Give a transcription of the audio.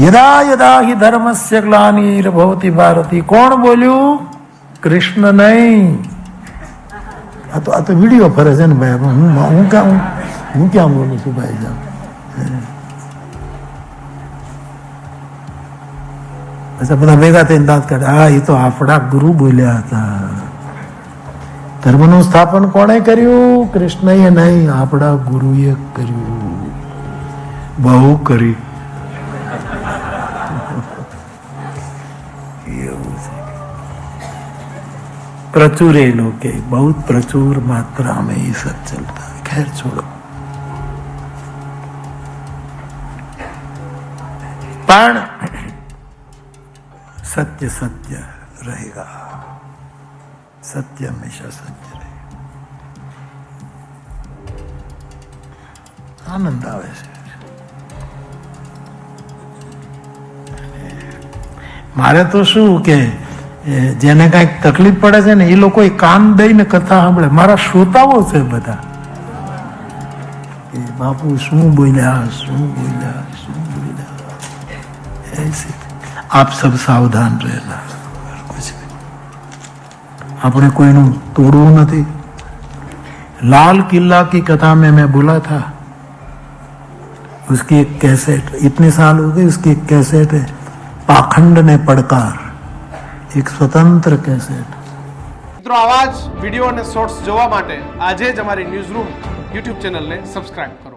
યદા યદા હિ ધર્મસ્ય ગ્લાનિર્ભવતી ભારતી. કોણ બોલ્યું? કૃષ્ણ નહીં. આ તો આ તો વીડિયો ફરે છે ને ભાઈ. હું હું ક્યાં હું ક્યાં બોલું છું ભાઈ સાહેબ બધા ભેગા થઈને દાંત કાઢે. હા, એ તો આપણા ગુરુ બોલ્યા હતા. ધર્મનું સ્થાપન કોણે કર્યું? કૃષ્ણએ નહીં, આપણા ગુરુએ કર્યું. બહુ કરી. सके प्रचुर लोके बहुत प्रचुर मात्रा में ये सब चलता है। खैर, छोड़ो। पण सत्य सत्य रहेगा। सत्य हमेशा सत्य रहेगा। आनंद आवे से। મારે તો શું કે એ જેને કાંઈક તકલીફ પડે છે ને એ લોકો કાન દઈને કથા સાંભળે મારા શ્રોતાઓ છે બધા એ બાપુ શું બોલ્યા શું બોલ્યા શું બોલ્યા ऐसे आप सब सावधान रहना और कुछ नहीं આપણે કોઈનું તોડવું નથી लाल किला की कथा में मैं बोला था उसकी एक कैसेट इतने साल हो गए उसकी एक कैसेट है પાખંડને પડકાર એક સ્વતંત્ર કેસેટ મિત્રો આવા જ વીડિયો અને શોર્ટ્સ જોવા માટે આજે જ અમારી ન્યૂઝ રૂમ યુટ્યુબ ચેનલને સબસ્ક્રાઇબ કરો